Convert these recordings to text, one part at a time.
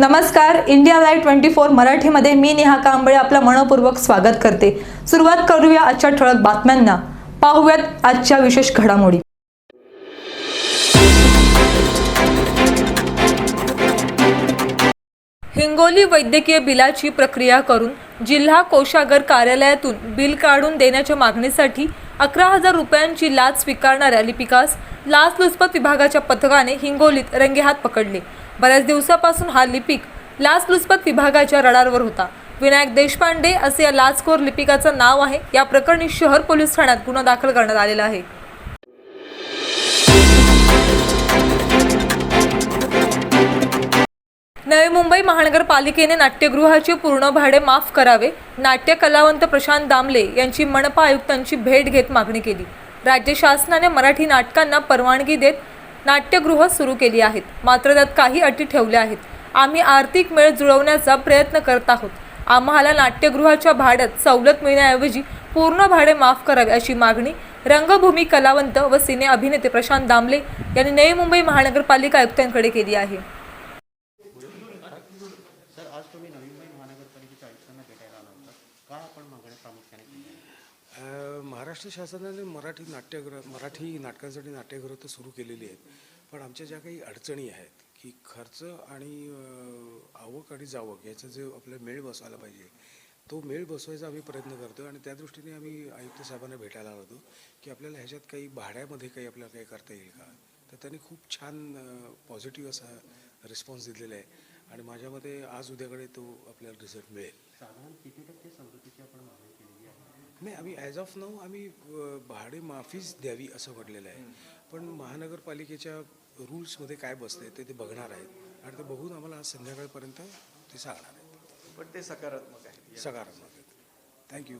नमस्कार India live twenty four मराठीमध्ये मी नेहा कांबळे आपलं मनपूर्वक स्वागत करते. सुरुवात करूया आजच्या ठळक बातम्यांना. पाहूयात आजच्या विशेष घडामोडी. हिंगोली वैद्यकीय बिलाची प्रक्रिया करून जिल्हा कोषागर कार्यालयातून बिल काढून देण्याच्या मागणीसाठी अकरा हजार रुपयांची लाच स्वीकारणाऱ्या लिपिकास लाचलुचपत विभागाच्या पथकाने हिंगोलीत रंगेहात पकडले. बऱ्याच दिवसापासून हा लिपिक लाचलुचपत विभागाच्या रडारवर होता. विनायक देशपांडे असे या लाचखोर लिपिकाचं नाव आहे. या प्रकरणी शहर पोलीस ठाण्यात गुन्हा दाखल करण्यात आलेला आहे. नवी मुंबई महानगरपालिकेने नाट्यगृहाचे पूर्ण भाडे माफ करावे नाट्य कलावंत प्रशांत दामले यांची मनपा आयुक्तांची भेट घेत मागणी केली. राज्य शासनाने मराठी नाटकांना परवानगी देत नाट्यगृह सुरू केली आहेत. मात्र त्यात काही अटी ठेवल्या आहेत. आम्ही आर्थिक मेळ जुळवण्याचा प्रयत्न करत आहोत. आम्हाला नाट्यगृहाच्या भाड्यात सवलत मिळण्याऐवजी पूर्ण भाडे माफ करावे अशी मागणी रंगभूमी कलावंत व सिने अभिनेते प्रशांत दामले यांनी नवी मुंबई महानगरपालिका आयुक्तांकडे केली आहे सर आज तुम्ही नवी मुंबई महानगरपालिकेच्या आयुक्तांना भेटायला आला होता काय आपण मागण्या प्रामुख्याने केल्या अ, महाराष्ट्र शासनाने मराठी नाट्यगृह मराठी नाटकांसाठी नाट्यगृह तर सुरू केलेली आहेत. पण आमच्या ज्या काही अडचणी आहेत की खर्च आणि आवक आणि जावक याचा जो आपला मेळ बसवायला पाहिजे तो मेळ बसवायचा आम्ही प्रयत्न करतो आणि त्या दृष्टीने आम्ही आयुक्त साहेबांना भेटायला आलो होतो की आपल्याला ह्याच्यात काही भाड्यामध्ये काही आपल्याला काही करता येईल का? तर त्यांनी खूप छान पॉझिटिव्ह असा रिस्पॉन्स दिलेला आहे आणि माझ्या मते आज उद्याकडे तो आपल्याला रिझल्ट मिळेल. साधारण किती टक्के सवलतीची आपण मागणी नाही आम्ही ॲज ऑफ नाऊ आम्ही भाडे माफीच द्यावी असं म्हटलेलं आहे. पण महानगरपालिकेच्या रूल्समध्ये काय बसते ते ते बघणार आहेत. आणि ते बघून आम्हाला आज संध्याकाळपर्यंत ते सांगणार आहेत. पण ते सकारात्मक आहे सकारात्मक आहेत. थँक्यू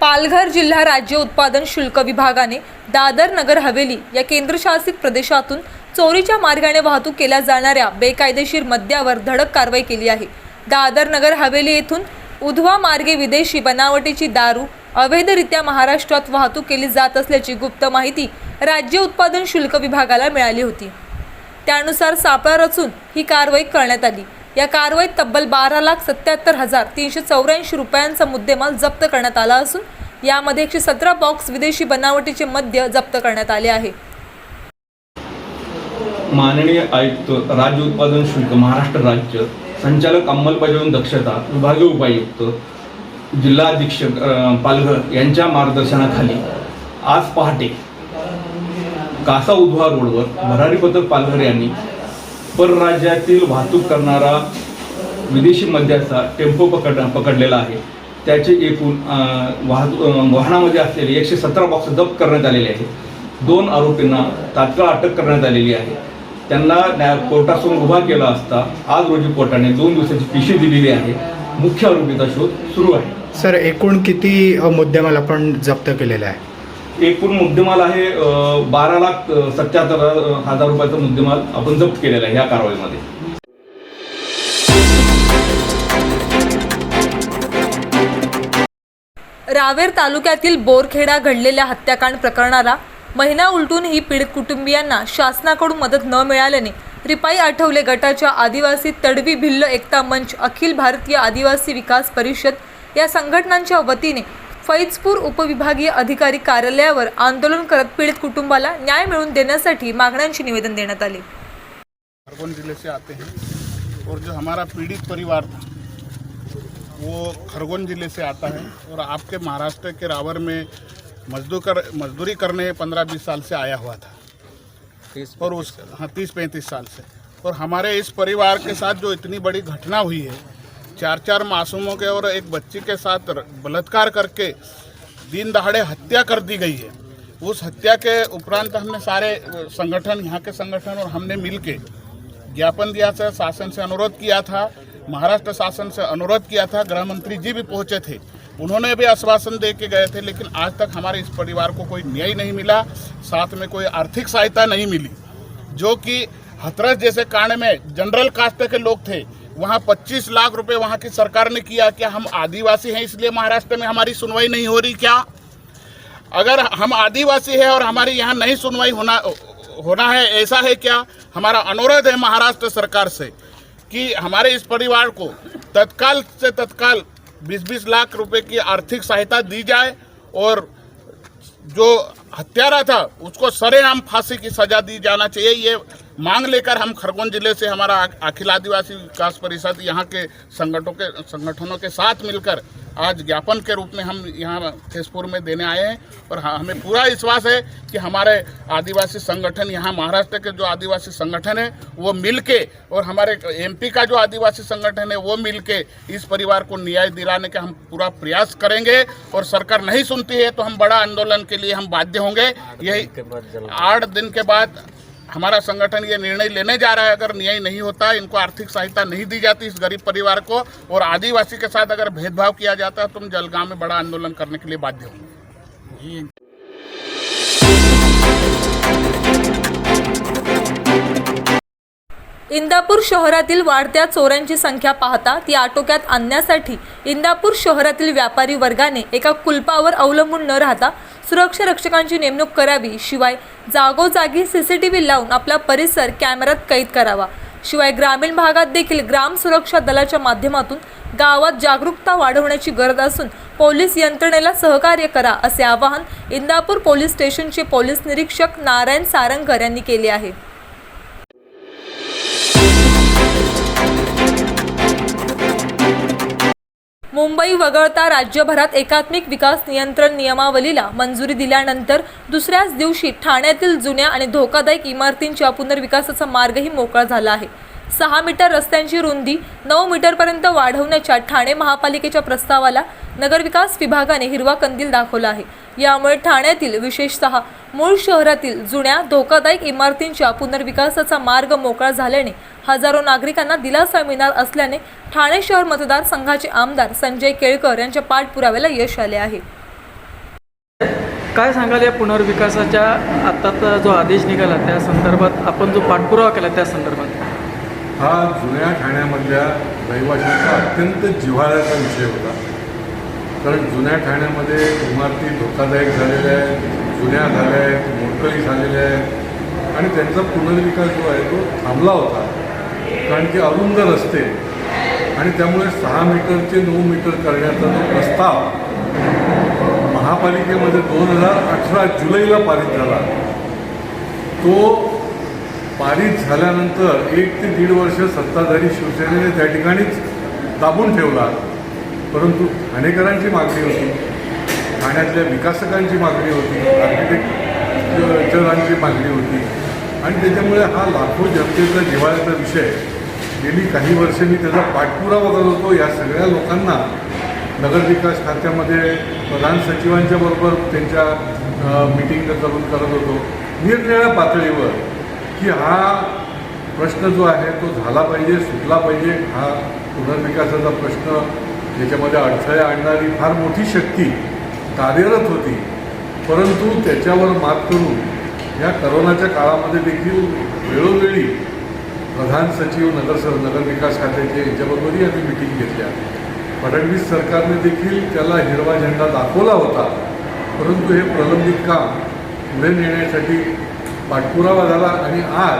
पालघर जिल्हा राज्य उत्पादन शुल्क विभागाने दादर नगर हवेली या केंद्रशासित प्रदेशातून चोरीच्या मार्गाने वाहतूक केल्या जाणाऱ्या बेकायदेशीर मद्यावर धडक कारवाई केली आहे. दादर नगर हवेली येथून उधवा मार्गे विदेशी बनावटीची दारू अवैधरित्या महाराष्ट्रात वाहतूक केली जात असल्याची गुप्त माहिती राज्य उत्पादन शुल्क विभागाला मिळाली होती. त्यानुसार सापळा रचून ही कारवाई करण्यात आली. या कारवाईत तब्बल बारा लाख सत्याहत्तर हजार तीनशे चौऱ्याऐंशी रुपयांचा मुद्देमाल जप्त करण्यात आला असून यामध्ये एकशे सतरा बॉक्स विदेशी बनावटीचे मद्य जप्त करण्यात आले आहे. माननीय आयुक्त राज्य उत्पादन शुल्क महाराष्ट्र राज्य संचालक अंमलबजावणी दक्षता विभागीय उपायुक्त जिल्हा अधीक्षक पालघर यांच्या मार्गदर्शनाखाली आज पहाटे कासा उद्वा रोडवर भरारी पथक पालघर यांनी परराज्यातील वाहतूक करणारा विदेशी मद्याचा टेम्पो पकड पकडलेला आहे. त्याचे एकूण वाहतूक वाहनामध्ये असलेले एकशे सतरा बॉक्स जप्त करण्यात आलेले आहेत. दोन आरोपींना तात्काळ अटक करण्यात आलेली आहे. त्यांना न्याय कोर्टासमोर उभा केला असता आज रोजी कोर्टाने दोन दिवसाची पिशी दिलेली आहे. मुख्य आरोपीचा शोध सुरू आहे. सर एकूण किती अ, मुद्देमाल आपण जप्त केलेला आहे? एकूण मुद्देमाल आहे अ, बारा लाख अ, सत्याहत्तर हजार रुपयाचा मुद्देमाल आपण जप्त केलेला आहे या कारवाईमध्ये. रावेर तालुक्यातील बोरखेडा घडलेल्या हत्याकांड प्रकरणाला महिना उलटून ही पीडित कुटुंबियांना शासनाकडून मदत न मिळाल्याने रिपाई आठवले गटाच्या आदिवासी तडवी भिल्ल एकता मंच अखिल भारतीय आदिवासी विकास परिषद या संघटनांच्या वतीने फैजपूर उपविभागीय अधिकारी कार्यालयावर आंदोलन करत पीडित कुटुंबाला न्याय मिळवून देण्यासाठी मागण्यांचे निवेदन देण्यात आले. खरगोन जिले से आते हैं और जो हमारा पीड़ित परिवार था वो खरगोन जिले से आता है और आपके महाराष्ट्र के रावर में मजदूर कर मजदूरी करने पंद्रह बीस साल से आया हुआ था। और उस हाँ तीस पैंतीस साल से। और हमारे इस परिवार के साथ जो इतनी बड़ी घटना हुई है चार चार मासूमों के और एक बच्ची के साथ बलात्कार करके दिन दहाड़े हत्या कर दी गई है। उस हत्या के उपरांत हमने सारे संगठन यहाँ के संगठन और हमने मिल के ज्ञापन दिया था शासन से अनुरोध किया था महाराष्ट्र शासन से अनुरोध किया था गृह मंत्री जी भी पहुंचे थे। उन्होंने भी आश्वासन दे के गए थे, लेकिन आज तक हमारे इस परिवार को कोई न्याय नहीं मिला, साथ में कोई आर्थिक सहायता नहीं मिली, जो कि हथरस जैसे कांड में जनरल कास्ट के लोग थे, वहाँ 25 लाख रुपए वहाँ की सरकार ने किया, क्या हम आदिवासी हैं इसलिए महाराष्ट्र में हमारी सुनवाई नहीं हो रही क्या? अगर हम आदिवासी हैं और हमारी यहाँ नहीं सुनवाई होना होना है, ऐसा है क्या? हमारा अनुरोध है महाराष्ट्र सरकार से कि हमारे इस परिवार को तत्काल से तत्काल बीस बीस लाख रुपए की आर्थिक सहायता दी जाए और जो हत्यारा था उसको सरेआम फांसी की सजा दी जाना चाहिए। ये मांग लेकर हम खरगोन ज़िले से हमारा अखिल आदिवासी विकास परिषद यहाँ के संगठनों के संगठनों के साथ मिलकर आज ज्ञापन के रूप में हम यहाँ तेजपुर में देने आए हैं और हाँ, हमें पूरा विश्वास है कि हमारे आदिवासी संगठन यहाँ महाराष्ट्र के जो आदिवासी संगठन है वो मिल के और हमारे एमपी का जो आदिवासी संगठन है वो मिल के इस परिवार को न्याय दिलाने का हम पूरा प्रयास करेंगे और सरकार नहीं सुनती है तो हम बड़ा आंदोलन के लिए हम बाध्य होंगे। यही आठ दिन के बाद हमारा संगठन ये निर्णय लेने जा रहा है। अगर न्याय नहीं होता इनको आर्थिक सहायता नहीं दी जाती इस गरीब परिवार को और आदिवासी के साथ अगर भेदभाव किया जाता है तो हम जलगांव में बड़ा आंदोलन करने के लिए बाध्य होंगे। इंदापूर शहरातील वाढत्या चोऱ्यांची संख्या पाहता ती आटोक्यात आणण्यासाठी इंदापूर शहरातील व्यापारी वर्गाने एका कुलपावर अवलंबून न राहता सुरक्षा रक्षकांची नेमणूक करावी शिवाय जागोजागी सीसीटीव्ही लावून आपला परिसर कॅमेऱ्यात कैद करावा. शिवाय ग्रामीण भागात देखील ग्राम सुरक्षा दलाच्या माध्यमातून गावात जागरूकता वाढवण्याची गरज असून पोलीस यंत्रणेला सहकार्य करा असे आवाहन इंदापूर पोलीस स्टेशनचे पोलीस निरीक्षक नारायण सारंगकर यांनी केले आहे. मुंबई वगळता राज्यभरात एकात्मिक विकास नियंत्रण नियमावलीला मंजुरी दिल्यानंतर दुसऱ्याच दिवशी ठाण्यातील जुन्या आणि धोकादायक इमारतींच्या पुनर्विकासाचा मार्गही मोकळा झाला आहे. सहा मीटर रस्त्यांची रुंदी नऊ मीटरपर्यंत वाढवण्याच्या ठाणे महापालिकेच्या प्रस्तावाला नगरविकास विभागाने हिरवा कंदील दाखवला आहे. यामुळे ठाण्यातील विशेषतः मूळ शहरातील जुन्या धोकादायक इमारतींच्या पुनर्विकासाचा मार्ग मोकळा झाल्याने हजारो नागरिकांना दिलासा मिळणार असल्याने ठाणे शहर मतदारसंघाचे आमदार संजय केळकर यांच्या पाठपुराव्याला यश आले आहे. काय सांगाल या पुनर्विकासाच्या आत्ताचा जो आदेश निघाला त्या संदर्भात? आपण जो पाठपुरावा केला त्या संदर्भात. हा जुन्या ठाण्यामधल्या रहिवाशांचा अत्यंत जिव्हाळ्याचा विषय होता. कारण जुन्या ठाण्यामध्ये इमारती धोकादायक झालेल्या आहेत जुन्या झाल्या आहेत मोडकळी झालेल्या आहेत आणि त्यांचा पुनर्विकास जो आहे तो थांबला होता. कारण की अरुंद रस्ते. आणि त्यामुळे सहा मीटरचे नऊ मीटर करण्याचा जो प्रस्ताव महापालिकेमध्ये दोन हजार अठरा जुलैला पारित झाला. तो पारित झाल्यानंतर एक ते दीड वर्ष सत्ताधारी शिवसेनेने त्या ठिकाणीच दाबून ठेवला. परंतु ठाणेकरांची मागणी होती. ठाण्यातल्या विकासकांची मागणी होती. आर्किटेक्चरांची मागणी होती. आणि त्याच्यामुळे हा लाखो जनतेचा जिव्हाळ्याचा विषय गेली काही वर्ष मी त्याचा पाठपुरावा करत होतो. या सगळ्या लोकांना नगरविकास खात्यामध्ये प्रधान सचिवांच्या बरोबर त्यांच्या मिटिंग करून करत होतो. निरनिराळ्या पातळीवर की हा प्रश्न जो आहे तो झाला पाहिजे सुटला पाहिजे हा पुनर्विकासाचा प्रश्न ज्याच्यामध्ये अडथळे आणणारी फार मोठी शक्ती कार्यरत होती. परंतु त्याच्यावर मात करून या करोनाच्या काळामध्ये देखील वेळोवेळी प्रधान सचिव नगर नगरविकास खात्याचे यांच्याबरोबरही आम्ही मिटिंग घेतल्या. फडणवीस सरकारने देखील त्याला हिरवा झेंडा दाखवला होता. परंतु हे प्रलंबित काम पुढे नेण्यासाठी पाठपुरावा झाला आणि आज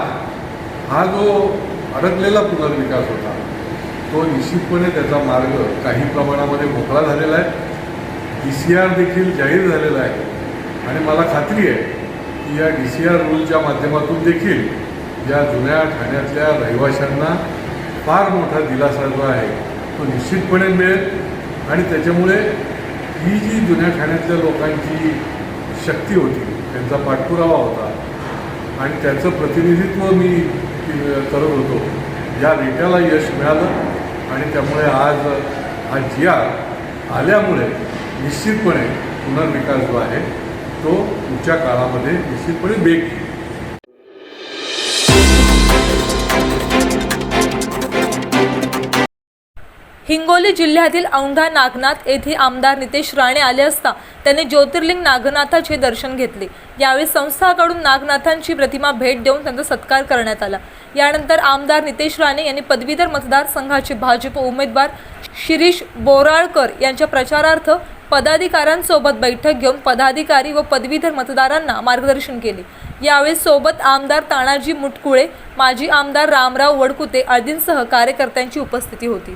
हा जो अडकलेला पुनर्विकास होता तो निश्चितपणे त्याचा मार्ग काही प्रमाणामध्ये मोकळा झालेला आहे. डी सी आर देखील जाहीर झालेला आहे. आणि मला खात्री आहे की या डी सी आर रूलच्या माध्यमातून देखील या जुन्या ठाण्यातल्या रहिवाशांना फार मोठा दिलासा जो आहे. तो निश्चितपणे मिळेल. आणि त्याच्यामुळे ही जी जुन्या ठाण्यातल्या लोकांची शक्ती होती त्यांचा पाठपुरावा होता आणि त्याचं प्रतिनिधित्व मी करत होतो या रेट्याला यश मिळालं. आणि त्यामुळे आज हा जी आर आल्यामुळे निश्चितपणे पुनर्विकास जो आहे तो पुढच्या काळामध्ये निश्चितपणे वेग घेईल हिंगोली जिल्ह्यातील औंढा नागनाथ येथे आमदार नितेश राणे आले असता त्यांनी ज्योतिर्लिंग नागनाथाचे दर्शन घेतले. यावेळी संस्थाकडून नागनाथांची प्रतिमा भेट देऊन त्यांचा सत्कार करण्यात आला. यानंतर आमदार नितेश राणे यांनी पदवीधर मतदारसंघाचे भाजप उमेदवार शिरीष बोराळकर यांच्या प्रचारार्थ पदाधिकाऱ्यांसोबत बैठक घेऊन पदाधिकारी व पदवीधर मतदारांना मार्गदर्शन केले. यावेळी सोबत आमदार तानाजी मुटकुळे माजी आमदार रामराव वडकुते आदींसह कार्यकर्त्यांची उपस्थिती होती.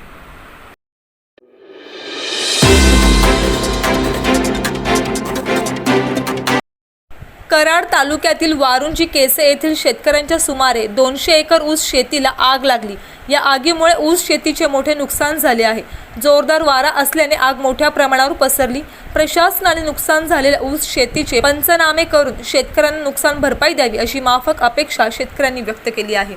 कराड तालुक्यातील वारुंजी केसे येथील शेतकऱ्यांच्या सुमारे दोनशे एकर ऊस शेतीला आग लागली. या आगीमुळे ऊस शेतीचे मोठे नुकसान झाले आहे. जोरदार वारा असल्याने आग मोठ्या प्रमाणावर पसरली. प्रशासनाने नुकसान झालेल्या ऊस शेतीचे पंचनामे करून शेतकऱ्यांना नुकसान भरपाई द्यावी अशी माफक अपेक्षा शेतकऱ्यांनी व्यक्त केली आहे.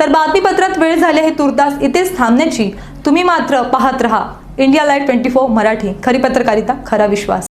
तर बातमीपत्रात वेळ झाले हे तुर्तास इथेच थांबण्याची. तुम्ही मात्र पाहत रहा. India light twenty four Marathi. खरी पत्रकारिता खरा विश्वास.